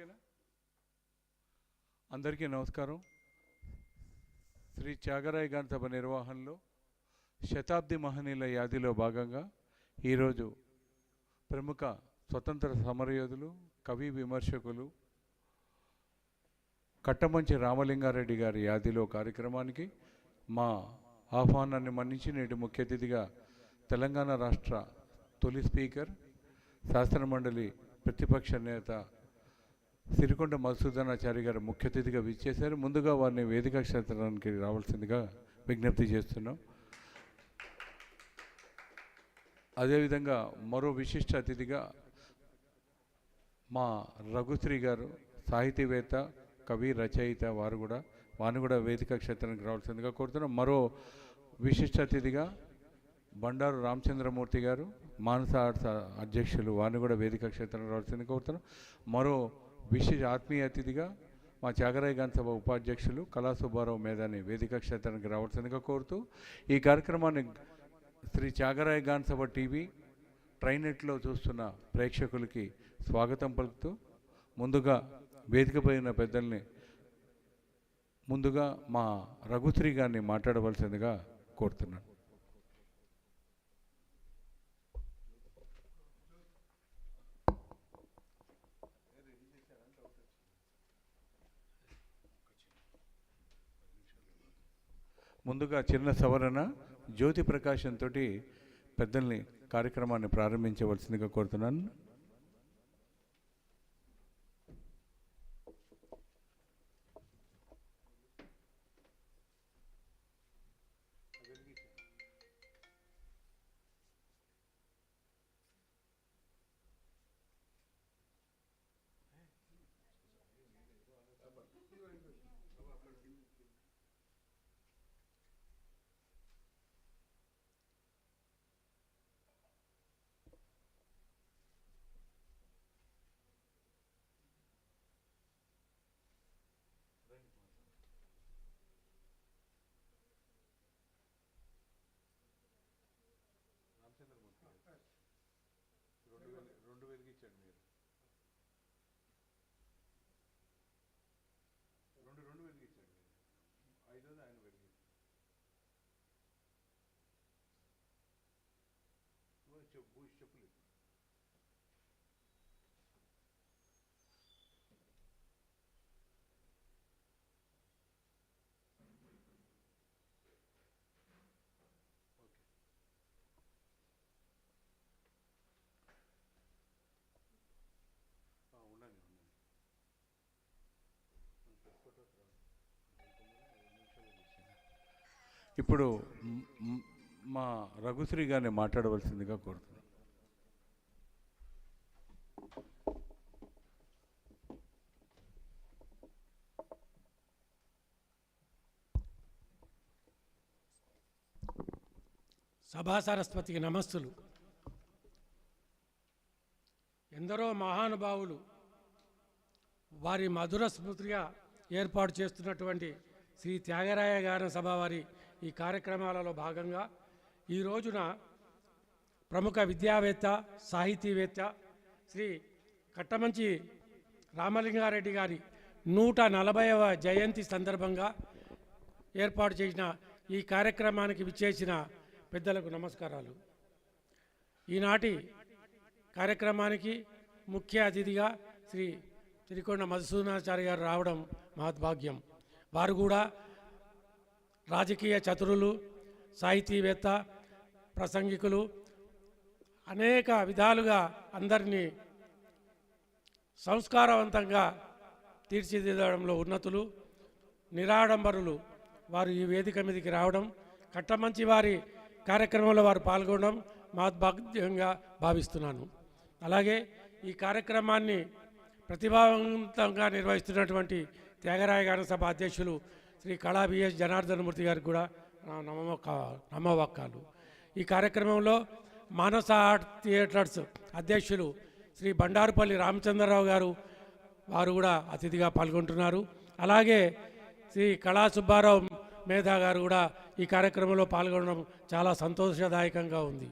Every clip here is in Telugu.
ఓకేనా? అందరికీ నమస్కారం. శ్రీ త్యాగరాయ గాన సభ నిర్వహణలో శతాబ్ది మహనీయుల యాదిలో భాగంగా ఈరోజు ప్రముఖ స్వతంత్ర సమరయోధులు కవి విమర్శకులు కట్టమంచి రామలింగారెడ్డి గారి యాదిలో కార్యక్రమానికి మా ఆహ్వానాన్ని మన్నించి నేటి ముఖ్య అతిథిగా తెలంగాణ రాష్ట్ర తొలి స్పీకర్ శాసనమండలి ప్రతిపక్ష నేత సిరికొండ మధుసూదనాచారి గారు ముఖ్య అతిథిగా విచ్చేశారు. ముందుగా వారిని వేదిక క్షేత్రానికి రావాల్సిందిగా విజ్ఞప్తి చేస్తున్నాం. అదేవిధంగా మరో విశిష్ట అతిథిగా మా రఘుశ్రీ గారు సాహితీవేత్త కవి రచయిత వారు కూడా వారిని కూడా వేదిక క్షేత్రానికి రావాల్సిందిగా కోరుతున్నాం. మరో విశిష్ట అతిథిగా బండారు రామచంద్రమూర్తి గారు మానస ఆర్ట్స్ అధ్యక్షులు వారిని కూడా వేదిక క్షేత్రానికి రావాల్సిందిగా కోరుతున్నాం. మరో విశేష ఆత్మీయ అతిథిగా మా త్యాగరాయ గాన సభ ఉపాధ్యక్షులు కళా సుబ్బారావు మేధాని వేదిక క్షేత్రానికి రావాల్సిందిగా కోరుతూ ఈ కార్యక్రమాన్ని శ్రీ త్యాగరాయ గాన సభ టీవీ ట్రైనెట్లో చూస్తున్న ప్రేక్షకులకి స్వాగతం పలుకుతూ ముందుగా వేదికపై ఉన్న పెద్దల్ని ముందుగా మా రఘుశ్రీ గారిని మాట్లాడవలసిందిగా కోరుతున్నాను. ముందుగా చిన్న సవరణ జ్యోతి ప్రకాశంతో పెద్దల్ని కార్యక్రమాన్ని ప్రారంభించవలసిందిగా కోరుతున్నాను. రెండు వెలిగించండి ఇప్పుడు మా రఘుశ్రీ గారిని మాట్లాడవలసిందిగా కోరుతున్నాను. సభా సరస్వతికి నమస్సులు ఎందరో మహానుభావులు వారి మధుర స్మృతిగా ఏర్పాటు చేస్తున్నటువంటి శ్రీ త్యాగరాయ గారి సభ వారి ఈ కార్యక్రమాలలో భాగంగా ఈ రోజున ప్రముఖ విద్యావేత్త సాహితీవేత్త శ్రీ కట్టమంచి రామలింగారెడ్డి గారి నూట నలభైవ జయంతి సందర్భంగా ఏర్పాటు చేసిన ఈ కార్యక్రమానికి విచ్చేసిన పెద్దలకు నమస్కారాలు. ఈనాటి కార్యక్రమానికి ముఖ్య అతిథిగా శ్రీ త్రికొండ మధుసూదనాచారి గారు రావడం మహద్భాగ్యం. వారు కూడా రాజకీయ చతురులు సాహితీవేత్త ప్రసంగికులు అనేక విధాలుగా అందరినీ సంస్కారవంతంగా తీర్చిదిద్దడంలో ఉన్నతులు నిరాడంబరులు వారు ఈ వేదిక మీదకి రావడం కట్టమంచి వారి కార్యక్రమంలో వారు పాల్గొనడం మహద్భాగ్యంగా భావిస్తున్నాను. అలాగే ఈ కార్యక్రమాన్ని ప్రతిభావంతంగా నిర్వహిస్తున్నటువంటి త్యాగరాయ గాన సభ అధ్యక్షులు శ్రీ కళా బిఎస్ జనార్దనమూర్తి గారికి కూడా నమ్మక నమ్మవక్కాలు ఈ కార్యక్రమంలో మానస ఆర్ట్ థియేటర్స్ అధ్యక్షులు శ్రీ బండారుపల్లి రామచంద్రరావు గారు వారు కూడా అతిథిగా పాల్గొంటున్నారు. అలాగే శ్రీ కళా సుబ్బారావు మేధా గారు కూడా ఈ కార్యక్రమంలో పాల్గొనడం చాలా సంతోషదాయకంగా ఉంది.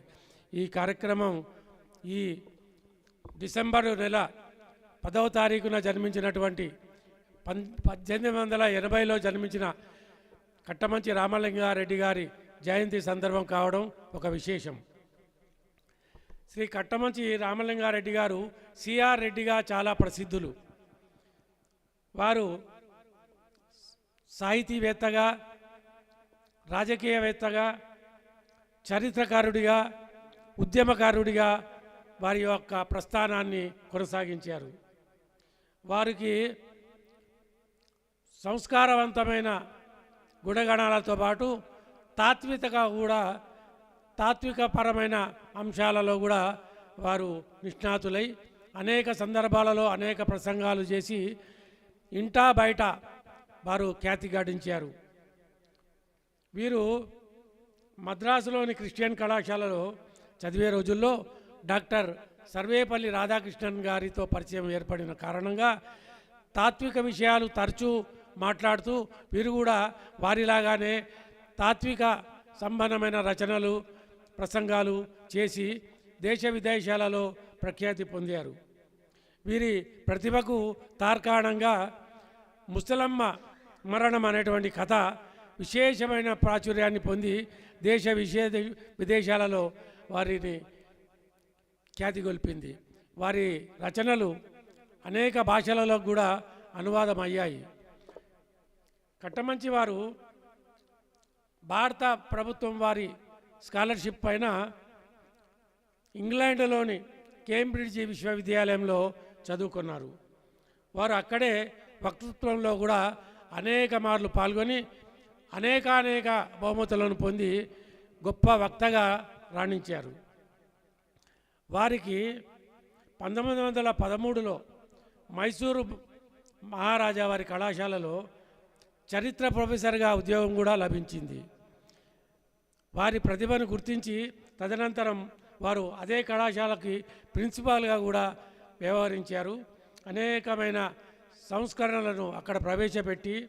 ఈ కార్యక్రమం ఈ డిసెంబర్ నెల పదవ తారీఖున జన్మించినటువంటి పన్ పద్దెనిమిది వందల ఎనభైలో జన్మించిన కట్టమంచి రామలింగారెడ్డి గారి జయంతి సందర్భం కావడం ఒక విశేషం. శ్రీ కట్టమంచి రామలింగారెడ్డి గారు సిఆర్ రెడ్డిగా చాలా ప్రసిద్ధులు. వారు సాహితీవేత్తగా రాజకీయవేత్తగా చరిత్రకారుడిగా ఉద్యమకారుడిగా వారి యొక్క ప్రస్థానాన్ని కొనసాగించారు. వారికి సంస్కారవంతమైన గుణగణాలతో పాటు తాత్వికగా కూడా తాత్వికపరమైన అంశాలలో కూడా వారు నిష్ణాతులై అనేక సందర్భాలలో అనేక ప్రసంగాలు చేసి ఇంటా బయట వారు ఖ్యాతి గడించారు. వీరు మద్రాసులోని క్రిస్టియన్ కళాశాలలో చదివే రోజుల్లో డాక్టర్ సర్వేపల్లి రాధాకృష్ణన్ గారితో పరిచయం ఏర్పడిన కారణంగా తాత్విక విషయాలు తరచూ మాట్లాడుతూ వీరు కూడా వారిలాగానే తాత్విక సంబంధమైన రచనలు ప్రసంగాలు చేసి దేశ విదేశాలలో ప్రఖ్యాతి పొందారు. వీరి ప్రతిభకు తార్కాణంగా ముసలమ్మ మరణం అనేటువంటి కథ విశేషమైన ప్రాచుర్యాన్ని పొంది దేశ విశే విదేశాలలో వారిని ఖ్యాతిగొల్పింది వారి రచనలు అనేక భాషలలో కూడా అనువాదం అయ్యాయి కట్టమంచి వారు భారత ప్రభుత్వం వారి స్కాలర్షిప్ పైన ఇంగ్లాండ్లోని కేంబ్రిడ్జి విశ్వవిద్యాలయంలో చదువుకున్నారు. వారు అక్కడే వక్తృత్వంలో కూడా అనేక మార్లు పాల్గొని అనేకానేక బహుమతులను పొంది గొప్ప వక్తగా రాణించారు. వారికి పంతొమ్మిది వందల పదమూడులో మైసూరు మహారాజా వారి కళాశాలలో చరిత్ర ప్రొఫెసర్గా ఉద్యోగం కూడా లభించింది. వారి ప్రతిభను గుర్తించి తదనంతరం వారు అదే కళాశాలకి ప్రిన్సిపాల్గా కూడా వ్యవహరించారు. అనేకమైన సంస్కరణలను అక్కడ ప్రవేశపెట్టి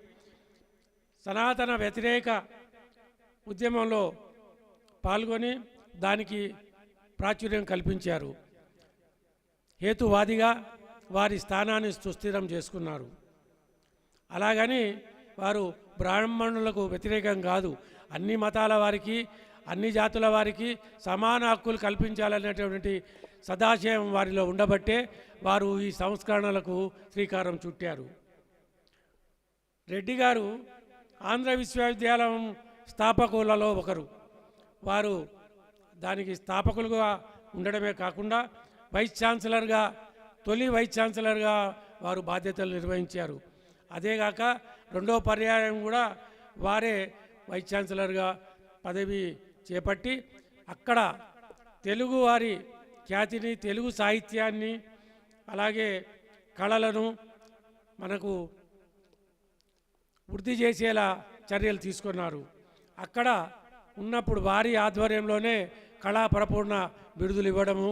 సనాతన వ్యతిరేక ఉద్యమంలో పాల్గొని దానికి ప్రాచుర్యం కల్పించారు. హేతువాదిగా వారి స్థానాన్ని సుస్థిరం చేసుకున్నారు. అలాగని వారు బ్రాహ్మణులకు వ్యతిరేకం కాదు. అన్ని మతాల వారికి అన్ని జాతుల వారికి సమాన హక్కులు కల్పించాలనేటువంటి సదాశయం వారిలో ఉండబట్టే వారు ఈ సంస్కరణలకు శ్రీకారం చుట్టారు. రెడ్డి గారు ఆంధ్ర విశ్వవిద్యాలయం స్థాపకులలో ఒకరు. వారు దానికి స్థాపకులుగా ఉండడమే కాకుండా వైస్ ఛాన్సలర్గా తొలి వైస్ ఛాన్సలర్గా వారు బాధ్యతలు నిర్వహించారు. అదేగాక రెండో పర్యాయం కూడా వారే వైస్ ఛాన్సలర్గా పదవి చేపట్టి అక్కడ తెలుగు వారి ఖ్యాతిని తెలుగు సాహిత్యాన్ని అలాగే కళలను మనకు వృద్ధి చేసేలా చర్యలు తీసుకున్నారు. అక్కడ ఉన్నప్పుడు వారి ఆధ్వర్యంలోనే కళా పరిపూర్ణ బిరుదులు ఇవ్వడము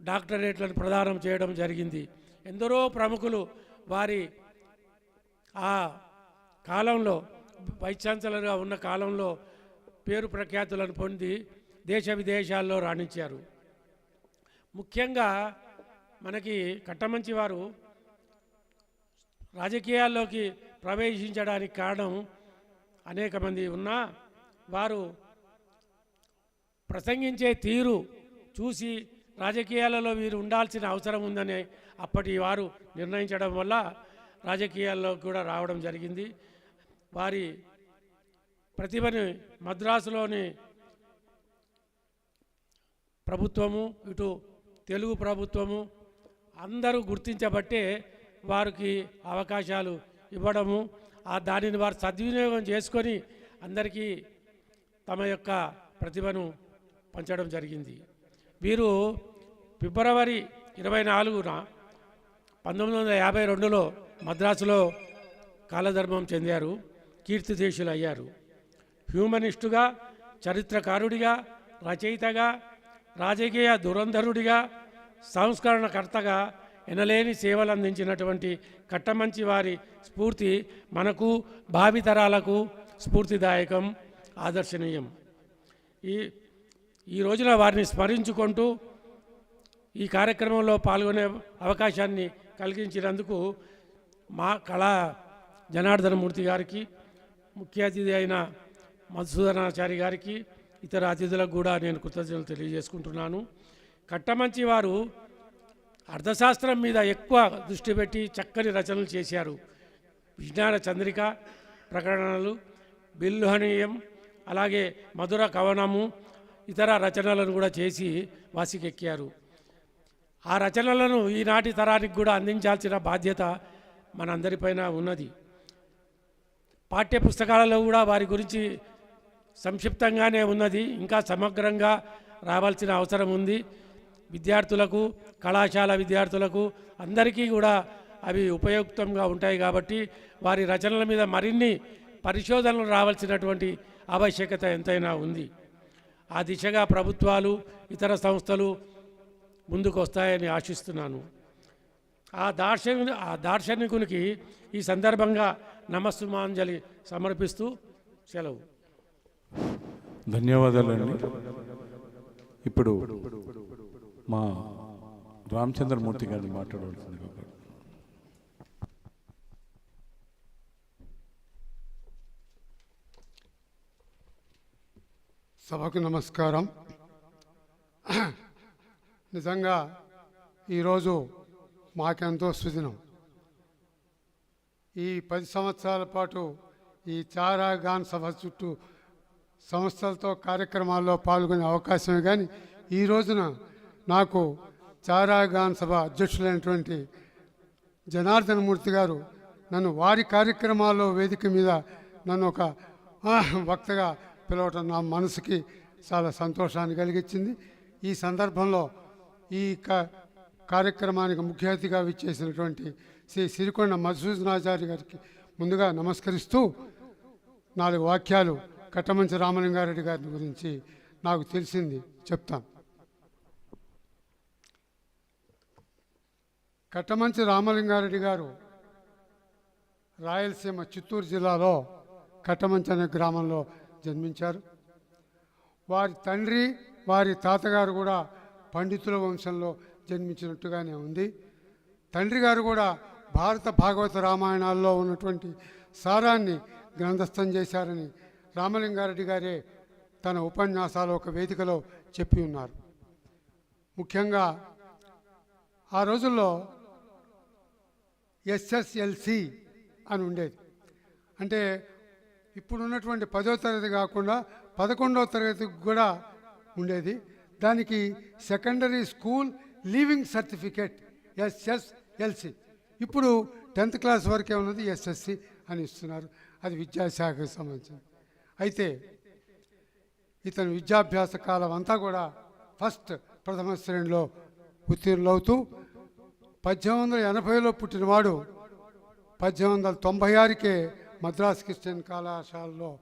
డాక్టరేట్లను ప్రదానం చేయడం జరిగింది. ఎందరో ప్రముఖులు వారి ఆ కాలంలో వైస్ ఛాన్సలర్గా ఉన్న కాలంలో పేరు ప్రఖ్యాతులను పొంది దేశ విదేశాల్లో రాణించారు. ముఖ్యంగా మనకి కట్టమంచి వారు రాజకీయాల్లోకి ప్రవేశించడానికి కారణం అనేక మంది ఉన్నా వారు ప్రసంగించే తీరు చూసి రాజకీయాలలో వీరు ఉండాల్సిన అవసరం ఉందని అప్పటి వారు నిర్ణయించడం వల్ల రాజకీయాల్లో కూడా రావడం జరిగింది. వారి ప్రతిభని మద్రాసులోని ప్రభుత్వము ఇటు తెలుగు ప్రభుత్వము అందరూ గుర్తించబట్టే వారికి అవకాశాలు ఇవ్వడము ఆ దానిని వారు సద్వినియోగం చేసుకొని అందరికీ తమ యొక్క ప్రతిభను పంచడం జరిగింది. వీరు ఫిబ్రవరి ఇరవై నాలుగున పంతొమ్మిది వందల యాభై రెండులో మద్రాసులో కాలధర్మం చెందారు కీర్తిదేశులు అయ్యారు. హ్యూమనిస్టుగా చరిత్రకారుడిగా రచయితగా రాజకీయ దురంధరుడిగా సంస్కరణకర్తగా ఎనలేని సేవలు అందించినటువంటి కట్టమంచి వారి స్ఫూర్తి మనకు భావితరాలకు స్ఫూర్తిదాయకం ఆదర్శనీయం. ఈ ఈ రోజున వారిని స్మరించుకుంటూ ఈ కార్యక్రమంలో పాల్గొనే అవకాశాన్ని కలిగించినందుకు మా కళా జనార్దనమూర్తి గారికి ముఖ్య అతిథి అయిన మధుసూదనాచారి గారికి ఇతర అతిథులకు కూడా నేను కృతజ్ఞతలు తెలియజేసుకుంటున్నాను. కట్టమంచి వారు అర్థశాస్త్రం మీద ఎక్కువ దృష్టి పెట్టి చక్కని రచనలు చేశారు. విజ్ఞాన చంద్రిక ప్రకటనలు బిల్లుహనీయం అలాగే మధుర కవనము ఇతర రచనలను కూడా చేసి వాసికెక్కారు. ఆ రచనలను ఈనాటి తరానికి కూడా అందించాల్సిన బాధ్యత మనందరిపైన ఉన్నది. పాఠ్య పుస్తకాలలో కూడా వారి గురించి సంక్షిప్తంగానే ఉన్నది. ఇంకా సమగ్రంగా రావాల్సిన అవసరం ఉంది. విద్యార్థులకు కళాశాల విద్యార్థులకు అందరికీ కూడా అవి ఉపయుక్తంగా ఉంటాయి కాబట్టి వారి రచనల మీద మరిన్ని పరిశోధనలు రావాల్సినటువంటి ఆవశ్యకత ఎంతైనా ఉంది. ఆ దిశగా ప్రభుత్వాలు ఇతర సంస్థలు ముందుకు వస్తాయని ఆశిస్తున్నాను. ఆ దార్శని ఆ దార్శనికునికి ఈ సందర్భంగా నమస్సుమాంజలి సమర్పిస్తూ సెలవు. ధన్యవాదాలండి. ఇప్పుడు మా రామచంద్రమూర్తి గారిని మాట్లాడవలసింది సభకు నమస్కారం. నిజంగా ఈరోజు మాకెంతో సుదినం. ఈ పది సంవత్సరాల పాటు ఈ చారా గాన్ సభ చుట్టూ సంస్థలతో కార్యక్రమాల్లో పాల్గొనే అవకాశమే కానీ ఈ రోజున నాకు చారా గాన్ సభ అధ్యక్షులైనటువంటి జనార్దనమూర్తి గారు నన్ను వారి కార్యక్రమాల్లో వేదిక మీద నన్ను ఒక వక్తగా పిలవటం నా మనసుకి చాలా సంతోషాన్ని కలిగించింది ఈ సందర్భంలో ఈ కార్యక్రమానికి ముఖ్య అతిథిగా విచ్చేసినటువంటి శ్రీ సిరికొండ మధుసూదనాచార్య గారికి ముందుగా నమస్కరిస్తూ నాలుగు వాక్యాలు కట్టమంచి రామలింగారెడ్డి గారి గురించి నాకు తెలిసింది. చెప్తాను కట్టమంచి రామలింగారెడ్డి గారు రాయలసీమ చిత్తూరు జిల్లాలో కట్టమంచి అనే గ్రామంలో జన్మించారు. వారి తండ్రి వారి తాతగారు కూడా పండితుల వంశంలో జన్మించినట్టుగానే ఉంది. తండ్రి గారు కూడా భారత భాగవత రామాయణాల్లో ఉన్నటువంటి సారాన్ని గ్రంథస్థం చేశారని రామలింగారెడ్డి గారే తన ఉపన్యాసాలు ఒక వేదికలో చెప్పి ఉన్నారు. ముఖ్యంగా ఆ రోజుల్లో ఎస్ఎస్ఎల్సి అని ఉండేది. అంటే ఇప్పుడున్నటువంటి పదో తరగతి కాకుండా పదకొండవ తరగతికి కూడా ఉండేది. దానికి secondary school leaving certificate SSLC ఇప్పుడు టెన్త్ క్లాస్ వరకే ఉన్నది ఎస్ఎస్సి అని ఇస్తున్నారు. అది విద్యాశాఖకు సంబంధించింది. అయితే ఇతను విద్యాభ్యాస కాలం అంతా కూడా ఫస్ట్ ప్రథమ శ్రేణిలో ఉత్తీర్ణులవుతూ పద్దెనిమిది వందల ఎనభైలో పుట్టినవాడు పద్దెనిమిది వందల తొంభై ఆరుకే మద్రాస్ క్రిస్టియన్ కళాశాలలో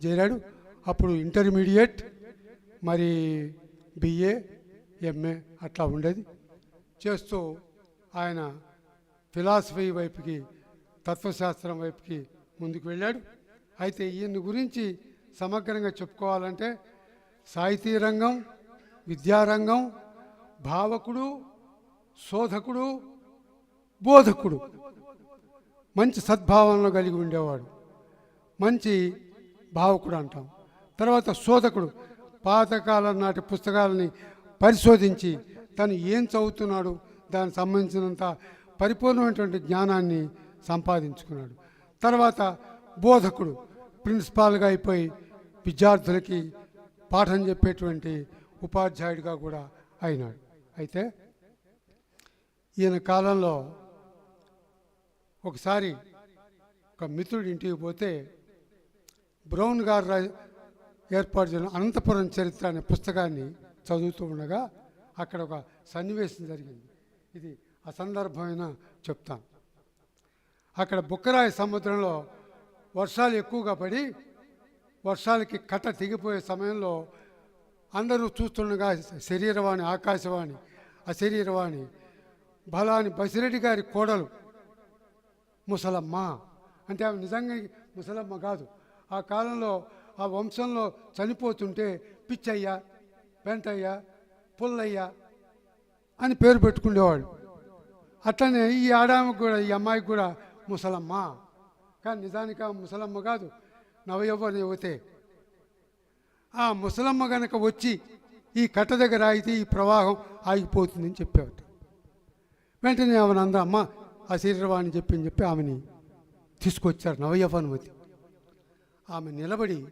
చేరాడు. అప్పుడు ఇంటర్మీడియట్ మరి బిఏ ఎంఏ అట్లా ఉండేది. చేస్తూ ఆయన ఫిలాసఫీ వైపుకి తత్వశాస్త్రం వైపుకి ముందుకు వెళ్ళాడు. అయితే ఈయన గురించి సమగ్రంగా చెప్పుకోవాలంటే సాహితీ రంగం విద్యారంగం భావకుడు శోధకుడు బోధకుడు మంచి సద్భావనలు కలిగి ఉండేవాడు. మంచి భావకుడు అంటాం. తర్వాత శోధకుడు. పాతకాలం నాటి పుస్తకాలని పరిశోధించి తను ఏం చదువుతున్నాడు దానికి సంబంధించినంత పరిపూర్ణమైనటువంటి జ్ఞానాన్ని సంపాదించుకున్నాడు. తర్వాత బోధకుడు ప్రిన్సిపాల్గా అయిపోయి విద్యార్థులకి పాఠం చెప్పేటువంటి ఉపాధ్యాయుడిగా కూడా అయినాడు. అయితే ఈయన కాలంలో ఒకసారి ఒక మిత్రుడి ఇంటికి పోతే బ్రౌన్ గారు ఏర్పాటు చేసిన అనంతపురం చరిత్ర అనే పుస్తకాన్ని చదువుతూ ఉండగా అక్కడ ఒక సన్నివేశం జరిగింది. ఇది అసందర్భమైన చెప్తాను. అక్కడ బుక్కరాయి సముద్రంలో వర్షాలు ఎక్కువగా పడి వర్షాలకి కట్ట తెగిపోయే సమయంలో అందరూ చూస్తుండగా శరీరవాణి ఆకాశవాణి అశరీరవాణి బలాని బసిరెడ్డి గారి కోడలు ముసలమ్మ అంటే ఆమె నిజంగా ముసలమ్మ కాదు. ఆ కాలంలో ఆ వంశంలో చనిపోతుంటే పిచ్చయ్య పెంటయ్య పుల్లయ్య అని పేరు పెట్టుకునేవాడు. అట్లనే ఈ ఆడామెకు కూడా ఈ అమ్మాయికి కూడా ముసలమ్మ. కానీ నిజానికి ఆ ముసలమ్మ కాదు నవయవ్వన యువతే ఆ ముసలమ్మ గనక వచ్చి ఈ కట్ట దగ్గర ఆగితే ఈ ప్రవాహం ఆగిపోతుందని చెప్పేవాడు వెంటనే ఆమెను అందరూ అమ్మ ఆ శరీరవాణి చెప్పి అని చెప్పి ఆమెని తీసుకొచ్చారు నవయవ్వనుమతి. ఆమె నిలబడి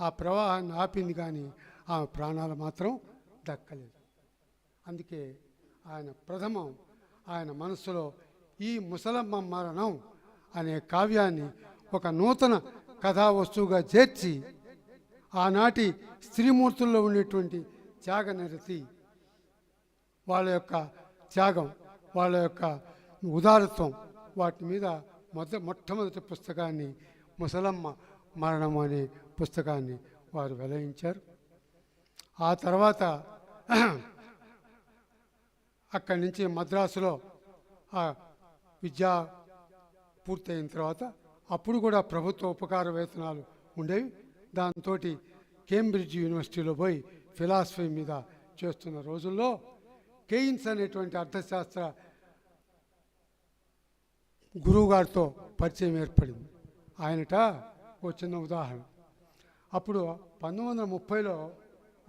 ఆ ప్రవాహాన్ని ఆపింది కానీ ఆమె ప్రాణాలు మాత్రం దక్కలేదు. అందుకే ఆయన ప్రథమం ఆయన మనసులో ఈ ముసలమ్మ మరణం అనే కావ్యాన్ని ఒక నూతన కథా వస్తువుగా చేర్చి ఆనాటి స్త్రీమూర్తుల్లో ఉండేటువంటి త్యాగనిరతి వాళ్ళ యొక్క త్యాగం వాళ్ళ యొక్క ఉదారత్వం వాటి మీద మొద మొట్టమొదటి పుస్తకాన్ని ముసలమ్మ మరణం అనే పుస్తకాన్ని వారు వెలయించారు. ఆ తర్వాత అక్కడి నుంచి మద్రాసులో ఆ విద్యా పూర్తయిన తర్వాత అప్పుడు కూడా ప్రభుత్వ ఉపకార వేతనాలు ఉండేవి. దాంతో కేంబ్రిడ్జ్ యూనివర్సిటీలో పోయి ఫిలాసఫీ మీద చేస్తున్న రోజుల్లో కెయిన్స్ అనేటువంటి అర్థశాస్త్ర గురువుగారితో పరిచయం ఏర్పడింది. ఆయనట ఓ చిన్న ఉదాహరణ. అప్పుడు పంతొమ్మిది వందల ముప్పైలో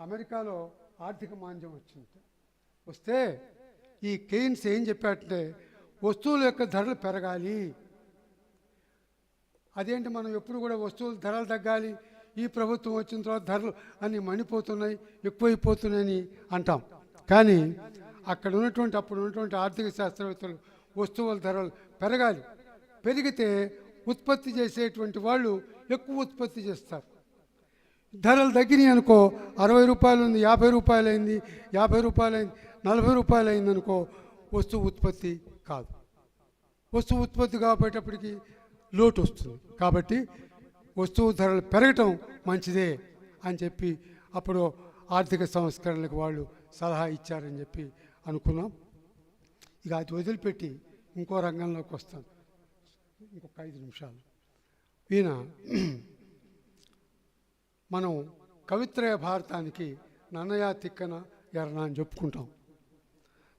అమెరికాలో ఆర్థిక మాంద్యం వచ్చింది. వస్తే ఈ కెయిన్స్ ఏం చెప్పాడంటే వస్తువుల యొక్క ధరలు పెరగాలి. అదేంటి మనం ఎప్పుడు కూడా వస్తువుల ధరలు తగ్గాలి? ఈ ప్రభుత్వం వచ్చిన తర్వాత ధరలు అన్ని మణిపోతున్నాయి ఎక్కువైపోతున్నాయని అంటాం. కానీ అక్కడ ఉన్నటువంటి అప్పుడు ఉన్నటువంటి ఆర్థిక శాస్త్రవేత్తలు వస్తువుల ధరలు పెరగాలి. పెరిగితే ఉత్పత్తి చేసేటువంటి వాళ్ళు ఎక్కువ ఉత్పత్తి చేస్తారు. ధరలు తగ్గినాయి అనుకో అరవై రూపాయలు ఉంది యాభై రూపాయలు అయింది యాభై రూపాయలు అయింది నలభై రూపాయలు అయింది అనుకో వస్తువు ఉత్పత్తి కాదు. వస్తువు ఉత్పత్తి కాబట్టేటప్పటికి లోటు వస్తుంది. కాబట్టి వస్తువు ధరలు పెరగటం మంచిదే అని చెప్పి అప్పుడు ఆర్థిక సంస్కరణలకు వాళ్ళు సలహా ఇచ్చారని చెప్పి అనుకున్నాం. ఇక అది వదిలిపెట్టి ఇంకో రంగంలోకి వస్తాను. ఇంకొక ఐదు నిమిషాలు. ఈయన మనం కవిత్రయ భారతానికి నన్నయ తిక్కన ఎర్రన అని చెప్పుకుంటాం.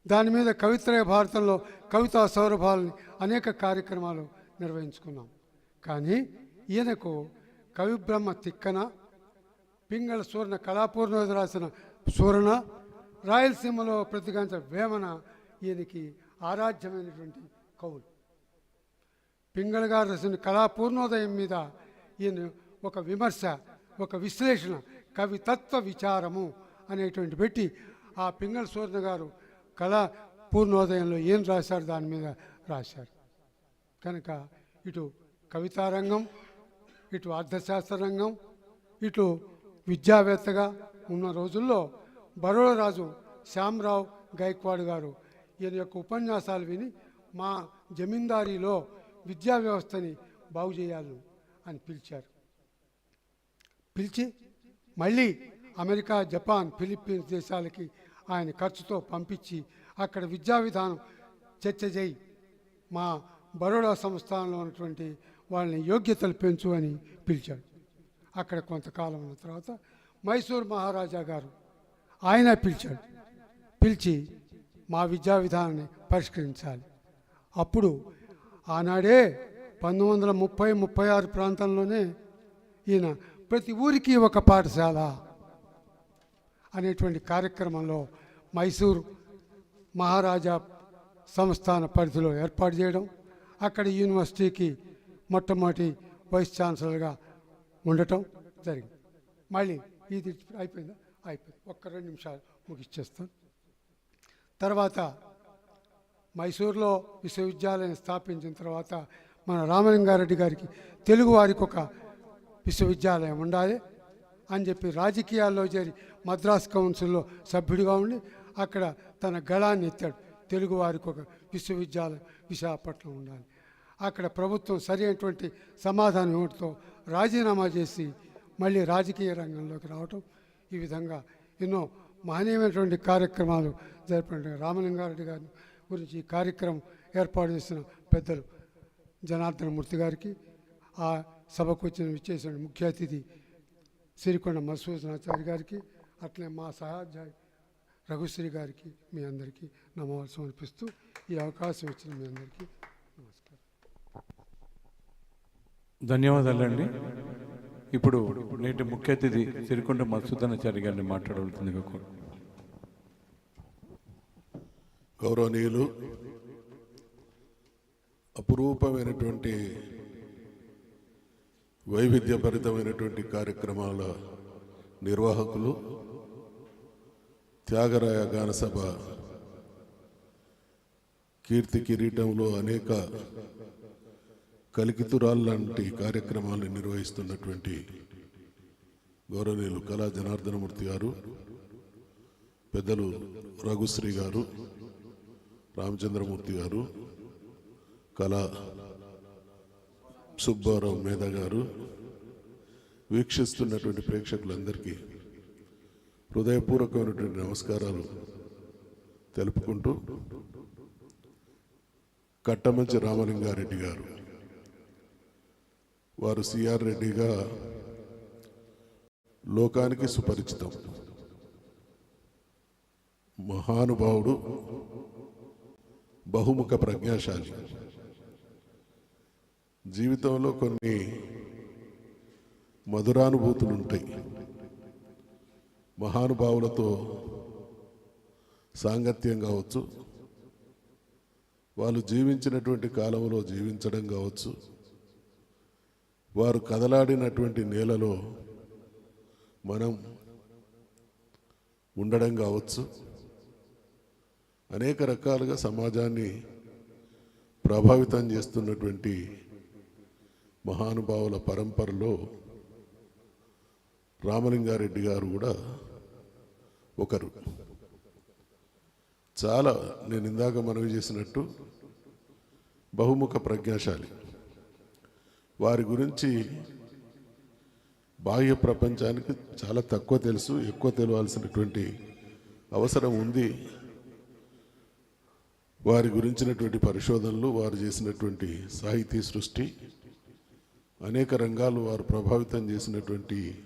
దాని మీద కవిత్రయ భారతంలో కవితా సౌరభాలని అనేక కార్యక్రమాలు నిర్వహించుకున్నాం. కానీ ఈయనకు కవిబ్రహ్మ తిక్కన పింగళ సూర్ణ కళాపూర్ణ రాసిన సూరణ రాయలసీమలో ప్రతిగాంచ వేమన ఈయనకి ఆరాధ్యమైనటువంటి కవులు. పింగళ గారు రాసిన కళాపూర్ణోదయం మీద ఈయన ఒక విమర్శ ఒక విశ్లేషణ కవితత్వ విచారము అనేటువంటి పెట్టి ఆ పింగళ సూర్ణ గారు కళా పూర్ణోదయంలో ఏం రాశారు దాని మీద రాశారు. కనుక ఇటు కవితారంగం ఇటు అర్థశాస్త్ర రంగం ఇటు విద్యావేత్తగా ఉన్న రోజుల్లో బరోడరాజు శ్యామరావు గైక్వాడ్ గారు ఈయన యొక్క ఉపన్యాసాలు విని మా జమీందారీలో విద్యా వ్యవస్థని బాగు చేయాలి అని పిలిచారు. పిలిచి మళ్ళీ అమెరికా జపాన్ ఫిలిప్పీన్స్ దేశాలకి ఆయన ఖర్చుతో పంపించి అక్కడ విద్యా విధానం చర్చ చేయి. మా బరోడా సంస్థానంలో ఉన్నటువంటి వాళ్ళని యోగ్యతలు పెంచు అని పిలిచాడు. అక్కడ కొంతకాలం ఉన్న తర్వాత మైసూర్ మహారాజా గారు ఆయన పిలిచాడు. పిలిచి మా విద్యా విధానాన్ని పరిష్కరించాలి. అప్పుడు ఆనాడే పంతొమ్మిది వందల ముప్పై ముప్పై ఆరు ప్రాంతంలోనే ఈయన ప్రతి ఊరికి ఒక పాఠశాల అనేటువంటి కార్యక్రమంలో మైసూరు మహారాజా సంస్థాన పరిధిలో ఏర్పాటు చేయడం అక్కడ యూనివర్సిటీకి మొట్టమొదటి వైస్ ఛాన్సలర్గా ఉండటం జరిగింది. మళ్ళీ ఇది అయిపోయిందా? అయిపోయింది. ఒక్క రెండు నిమిషాలు ముగిచ్చేస్తాను. తర్వాత మైసూర్లో విశ్వవిద్యాలయం స్థాపించిన తర్వాత మన రామలింగారెడ్డి గారికి తెలుగు వారికి ఒక విశ్వవిద్యాలయం ఉండాలి అని చెప్పి రాజకీయాల్లో చేరి మద్రాస్ కౌన్సిల్లో సభ్యుడిగా ఉండి అక్కడ తన గళాన్ని ఎత్తాడు. తెలుగు వారికి ఒక విశ్వవిద్యాలయం విశాఖపట్నం ఉండాలి. అక్కడ ప్రభుత్వం సరి అయినటువంటి సమాధానం ఇవ్వడంతో రాజీనామా చేసి మళ్ళీ రాజకీయ రంగంలోకి రావటం ఈ విధంగా ఎన్నో మహనీయమైనటువంటి కార్యక్రమాలు జరిపిన రామలింగారెడ్డి గారి గురించి ఈ కార్యక్రమం ఏర్పాటు చేసిన పెద్దలు జనార్దన మూర్తి గారికి ఆ సభకు వచ్చిన విచ్చేసిన ముఖ్య అతిథి సిరికొండ మసూదనాచారి గారికి అట్లే మా సహాధ్యాయ రఘుశ్రీ గారికి మీ అందరికీ నమోదు సమర్పిస్తూ ఈ అవకాశం ఇచ్చిన మీ అందరికీ నమస్కారం. ధన్యవాదాలండి. ఇప్పుడు నేటి ముఖ్య అతిథి సిరికొండ మధుసూదనాచారి గారిని మాట్లాడవలసిందిగా కోరు. గౌరవనీయులు అపురూపమైనటువంటి వైవిధ్యభరితమైనటువంటి కార్యక్రమాల నిర్వాహకులు త్యాగరాయ గానసభ కీర్తి కిరీటంలో అనేక కలికితురాల్లాంటి కార్యక్రమాలను నిర్వహిస్తున్నటువంటి గౌరవనీయులు కళా జనార్దనమూర్తి గారు పెద్దలు రఘుశ్రీ గారు రామచంద్రమూర్తి గారు కళా సుబ్బారావు మేధా గారు వీక్షిస్తున్నటువంటి ప్రేక్షకులందరికీ హృదయపూర్వకమైనటువంటి నమస్కారాలు తెలుపుకుంటూ కట్టమంచి రామలింగారెడ్డి గారు. వారు సిఆర్ రెడ్డిగా లోకానికి సుపరిచితం. మహానుభావుడు బహుముఖ ప్రజ్ఞాశాలి. జీవితంలో కొన్ని మధురానుభూతులు ఉంటాయి మహానుభావులతో సాంగత్యం కావచ్చు వాళ్ళు జీవించినటువంటి కాలంలో జీవించడం కావచ్చు వారు కదలాడినటువంటి నేలలో మనం ఉండడం కావచ్చు. అనేక రకాలుగా సమాజాన్ని ప్రభావితం చేస్తున్నటువంటి మహానుభావుల పరంపరలో రామలింగారెడ్డి గారు కూడా ఒకరు. చాలా నేను ఇందాక మనవి చేసినట్టు బహుముఖ ప్రజ్ఞాశాలి. వారి గురించి బాహ్య ప్రపంచానికి చాలా తక్కువ తెలుసు ఎక్కువ తెలవాల్సినటువంటి అవసరం ఉంది. వారి గురించినటువంటి పరిశోధనలు వారు చేసినటువంటి సాహితీ సృష్టి అనేక రంగాలు వారు ప్రభావితం చేసినటువంటి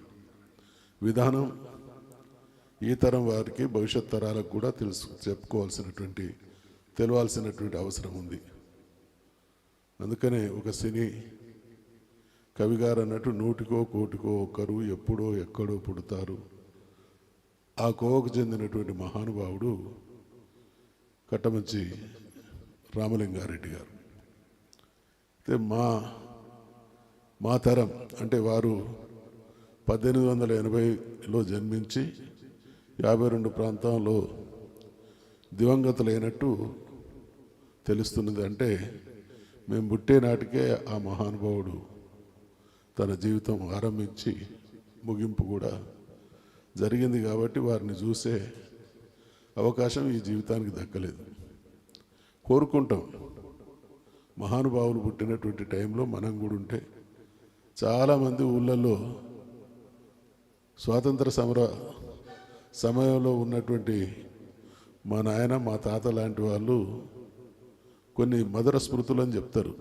విధానం ఈ తరం వారికి భవిష్యత్ తరాలకు కూడా తెలుసు చెప్పుకోవాల్సినటువంటి తెలవాల్సినటువంటి అవసరం ఉంది. అందుకనే ఒక సినీ కవిగారు అన్నట్టు నూటికో కోటికో ఒక్కరు ఎప్పుడో ఎక్కడో పుడతారు. ఆ కోవకు చెందినటువంటి మహానుభావుడు కట్టమంచి రామలింగారెడ్డి గారు. అయితే మా మా తరం అంటే వారు పద్దెనిమిది వందల ఎనభైలో జన్మించి యాభై రెండు ప్రాంతంలో దివంగతులైనట్టు తెలుస్తున్నది. అంటే మేము పుట్టే నాటికే ఆ మహానుభావుడు తన జీవితం ఆరంభించి ముగింపు కూడా జరిగింది కాబట్టి వారిని చూసే అవకాశం ఈ జీవితానికి దక్కలేదు. కోరుకుంటాం మహానుభావులు పుట్టినటువంటి టైంలో మనం కూడా ఉంటే చాలామంది ఊళ్ళల్లో స్వాతంత్ర సమర సమయంలో ఉన్నటువంటి మా నాయన మా తాత లాంటి వాళ్ళు కొన్ని మధుర స్మృతులు అని చెప్తారు.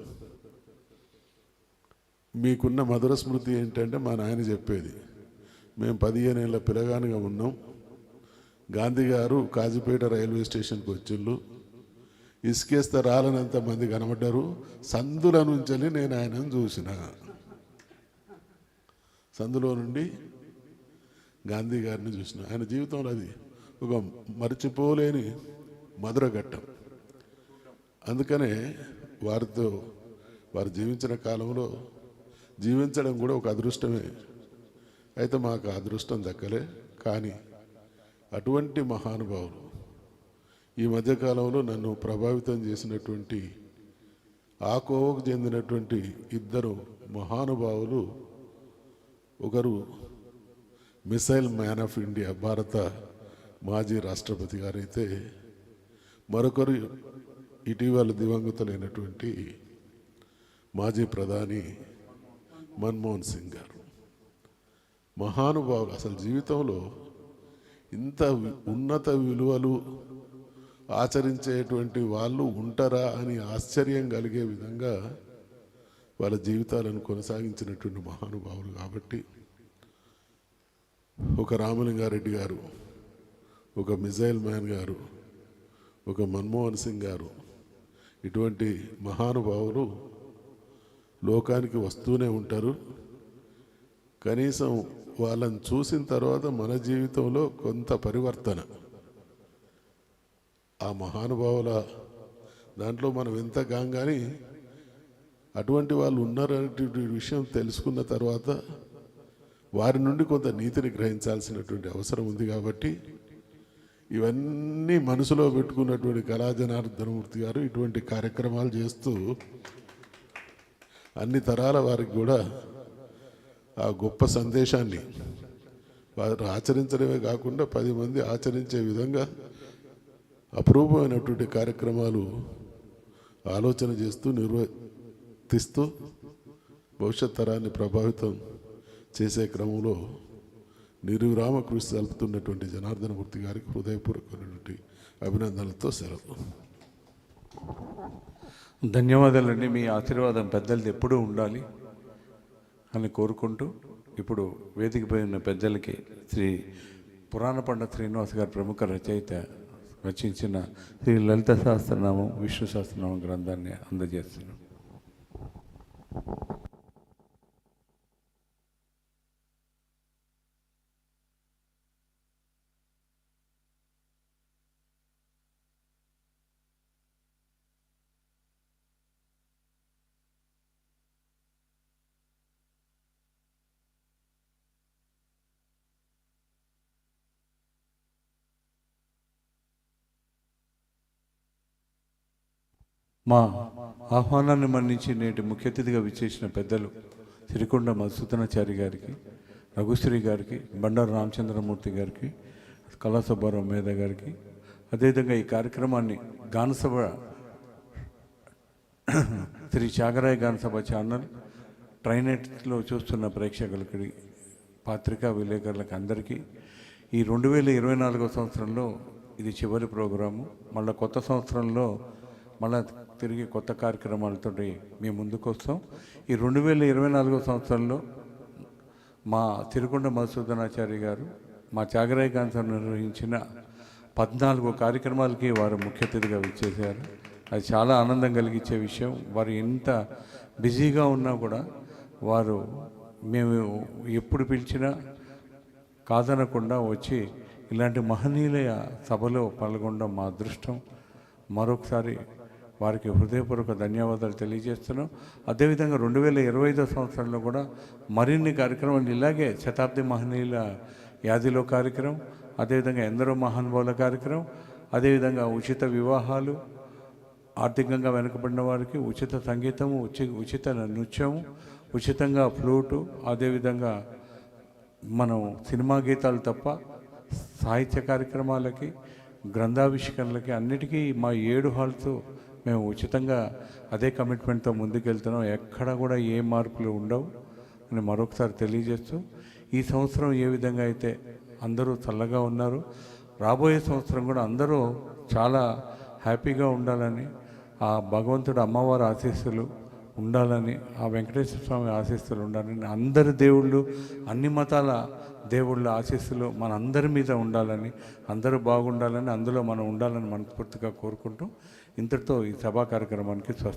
మీకున్న మధుర స్మృతి ఏంటంటే మా నాయన చెప్పేది. మేము పదిహేను ఏళ్ళ పిలగానిగా ఉన్నాం. గాంధీ గారు కాజీపేట రైల్వే స్టేషన్కి వచ్చిళ్ళు. ఇసుకేస్తే రాలనంత మంది కనబడ్డారు. సందుల నుంచి నేను ఆయనను చూసిన. సందులో నుండి గాంధీ గారిని చూసిన. ఆయన జీవితంలో అది ఒక మర్చిపోలేని మధుర ఘట్టం అందుకనే వారితో వారు జీవించిన కాలంలో జీవించడం కూడా ఒక అదృష్టమే. అయితే మాకు అదృష్టం దక్కలే. కానీ అటువంటి మహానుభావులు ఈ మధ్యకాలంలో నన్ను ప్రభావితం చేసినటువంటి ఆ కోవకు చెందినటువంటి ఇద్దరు మహానుభావులు ఒకరు మిసైల్ మ్యాన్ ఆఫ్ ఇండియా భారత మాజీ రాష్ట్రపతి గారైతే మరొకరు ఇటీవల దివంగతులైనటువంటి మాజీ ప్రధాని మన్మోహన్ సింగ్ గారు. మహానుభావులు అసలు జీవితంలో ఇంత ఉన్నత విలువలు ఆచరించేటువంటి వాళ్ళు ఉంటారా అని ఆశ్చర్యం కలిగే విధంగా వాళ్ళ జీవితాలను కొనసాగించినటువంటి మహానుభావులు కాబట్టి ఒక రామలింగారెడ్డి గారు ఒక మిజైల్ మ్యాన్ గారు ఒక మన్మోహన్ సింగ్ గారు ఇటువంటి మహానుభావులు లోకానికి వస్తూనే ఉంటారు. కనీసం వాళ్ళని చూసిన తర్వాత మన జీవితంలో కొంత పరివర్తన. ఆ మహానుభావుల దాంట్లో మనం ఎంత కాగాని అటువంటి వాళ్ళు ఉన్నారనేటువంటి విషయం తెలుసుకున్న తర్వాత వారి నుండి కొంత నీతిని గ్రహించాల్సినటువంటి అవసరం ఉంది కాబట్టి ఇవన్నీ మనసులో పెట్టుకున్నటువంటి కళాజనార్దనమూర్తి గారు ఇటువంటి కార్యక్రమాలు చేస్తూ అన్ని తరాల వారికి కూడా ఆ గొప్ప సందేశాన్ని వారు ఆచరించడమే కాకుండా పది మంది ఆచరించే విధంగా అపరూపమైనటువంటి కార్యక్రమాలు ఆలోచన చేస్తూ తీస్తూ భవిష్యత్ తరాన్ని ప్రభావితం చేసే క్రమంలో నిర్విరామ కృషి జరుపుతున్నటువంటి జనార్దనమూర్తి గారికి హృదయపూర్వకమైనటువంటి అభినందనలతో సెలవు. ధన్యవాదాలండి. మీ ఆశీర్వాదం పెద్దలది ఎప్పుడూ ఉండాలి అని కోరుకుంటూ ఇప్పుడు వేదికపై ఉన్న పెద్దలకి శ్రీ పురాణ పండ శ్రీనివాస్ గారి ప్రముఖ రచయిత రచించిన శ్రీ లలిత సహస్రనామం విష్ణు సహస్రనామం గ్రంథాన్ని అందజేస్తున్నాం. మా ఆహ్వానాన్ని మన్నించి నేటి ముఖ్య అతిథిగా విచ్చేసిన పెద్దలు సిరికొండ మధుసూదనాచారి గారికి రఘుశ్రీ గారికి బండారు రామచంద్రమూర్తి గారికి కళాసభారావు మేధ గారికి అదేవిధంగా ఈ కార్యక్రమాన్ని గానసభ శ్రీ త్యాగరాయ గానసభ ఛానల్ ట్రైనెట్లో చూస్తున్న ప్రేక్షకులకి పాత్రికా విలేకరులకు అందరికీ ఈ రెండు వేల ఇరవై నాలుగో సంవత్సరంలో ఇది చివరి ప్రోగ్రాము. మళ్ళీ కొత్త సంవత్సరంలో మళ్ళీ తిరిగి కొత్త కార్యక్రమాలతో మేము ముందుకు వస్తాం ఈ రెండు వేల ఇరవై నాలుగో సంవత్సరంలో మా తిరుకొండ మధుసూదనాచారి గారు మా త్యాగరాయ గాంధీ నిర్వహించిన పద్నాలుగు కార్యక్రమాలకి వారు ముఖ్య అతిథిగా విచ్చేశారు. అది చాలా ఆనందం కలిగించే విషయం. వారు ఎంత బిజీగా ఉన్నా కూడా వారు మేము ఎప్పుడు పిలిచినా కాదనకుండా వచ్చి ఇలాంటి మహనీయుల సభలో పాల్గొనడం మా అదృష్టం. మరొకసారి వారికి హృదయపూర్వక ధన్యవాదాలు తెలియజేస్తున్నాం. అదేవిధంగా రెండు వేల ఇరవై ఐదో సంవత్సరంలో కూడా మరిన్ని కార్యక్రమాలు ఇలాగే శతాబ్ది మహనీయుల యాదిలో కార్యక్రమం అదేవిధంగా ఎందరో మహానుభావుల కార్యక్రమం అదేవిధంగా ఉచిత వివాహాలు ఆర్థికంగా వెనుకబడిన వారికి ఉచిత సంగీతము ఉచి ఉచిత నృత్యము ఉచితంగా ఫ్లూటు అదేవిధంగా మనం సినిమా గీతాలు తప్ప సాహిత్య కార్యక్రమాలకి గ్రంథావిష్కరణలకి అన్నిటికీ మా ఏడు హాల్తో మేము ఉచితంగా అదే కమిట్మెంట్తో ముందుకెళ్తున్నాం. ఎక్కడ కూడా ఏ మార్పులు ఉండవు. అని మరొకసారి తెలియజేస్తూ ఈ సంవత్సరం ఏ విధంగా అయితే అందరూ చల్లగా ఉన్నారు రాబోయే సంవత్సరం కూడా అందరూ చాలా హ్యాపీగా ఉండాలని ఆ భగవంతుడు అమ్మవారి ఆశీస్సులు ఉండాలని ఆ వెంకటేశ్వర స్వామి ఆశీస్సులు ఉండాలని అందరి దేవుళ్ళు అన్ని మతాల దేవుళ్ళ ఆశీస్సులు మన అందరి మీద ఉండాలని అందరూ బాగుండాలని అందులో మనం ఉండాలని మనస్ఫూర్తిగా కోరుకుంటూ ఇంతటితో ఈ సభా కార్యక్రమానికి స్వస్తి